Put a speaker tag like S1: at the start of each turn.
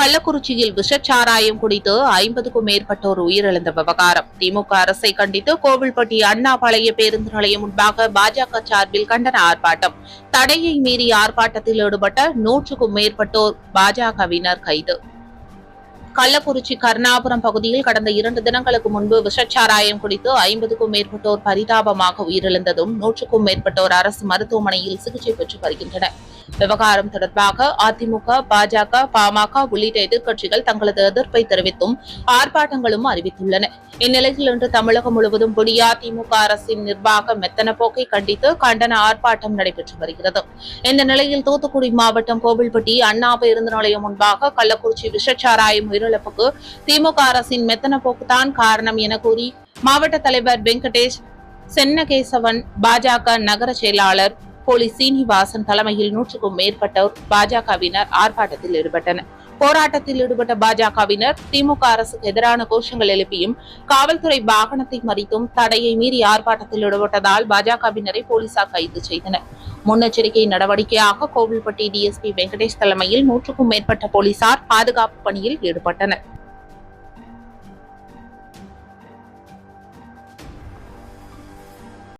S1: கள்ளக்குறிச்சியில் விஷச்சாராயம் குடித்து ஐம்பதுக்கும் மேற்பட்டோர் உயிரிழந்த விவகாரம். திமுக அரசை கண்டித்து கோவில்பட்டி அண்ணா பழைய பேருந்து நிலையம் முன்பாக பாஜக சார்பில் கண்டன ஆர்ப்பாட்டம். தடையை மீறி ஆர்ப்பாட்டத்தில் ஈடுபட்ட நூற்றுக்கும் மேற்பட்டோர் பாஜகவினர் கைது. கள்ளக்குறிச்சி கருணாபுரம் பகுதியில் கடந்த இரண்டு தினங்களுக்கு முன்பு விஷச்சாராயம் குடித்து ஐம்பதுக்கும் மேற்பட்டோர் பரிதாபமாக உயிரிழந்ததும் நூற்றுக்கும் மேற்பட்டோர் அரசு மருத்துவமனையில் சிகிச்சை பெற்று வருகின்றனர். விவகாரம் தொடர்பாக அதிமுக பாஜக பாமக உள்ளிட்ட எதிர்க்கட்சிகள் தங்களது எதிர்ப்பை தெரிவித்தும் ஆர்ப்பாட்டங்களும் அறிவித்துள்ளன. இந்நிலையில் இன்று தமிழகம் முழுவதும் அதிமுக அரசின் நிர்வாக மெத்தன போக்கை கண்டித்து கண்டன ஆர்ப்பாட்டம் நடைபெற்று வருகிறது. இந்த நிலையில் தூத்துக்குடி மாவட்டம் கோவில்பட்டி அண்ணா பேருந்து நிலையம் முன்பாக கள்ளக்குறிச்சி விஷச்சாராயம் உயிரிழப்புக்கு திமுக அரசின் மெத்தன போக்குதான் காரணம் என கூறி மாவட்ட தலைவர் வெங்கடேஷ் சென்னகேசவன் பாஜக நகர செயலாளர் போலி சீனிவாசன் தலைமையில் நூற்றுக்கும் மேற்பட்டோர் பாஜகவினர் ஆர்ப்பாட்டத்தில் ஈடுபட்டனர். போராட்டத்தில் ஈடுபட்ட பாஜகவினர் திமுக அரசுக்கு எதிரான கோஷங்கள் எழுப்பியும் காவல்துறை வாகனத்தை மறித்தும் தடையை மீறி ஆர்ப்பாட்டத்தில் ஈடுபட்டதால் பாஜகவினரை போலீசார் கைது செய்தனர். முன்னெச்சரிக்கை நடவடிக்கையாக கோவில்பட்டி டிஎஸ்பி வெங்கடேஷ் தலைமையில் நூற்றுக்கும் மேற்பட்ட போலீசார் பாதுகாப்பு பணியில் ஈடுபட்டனர்.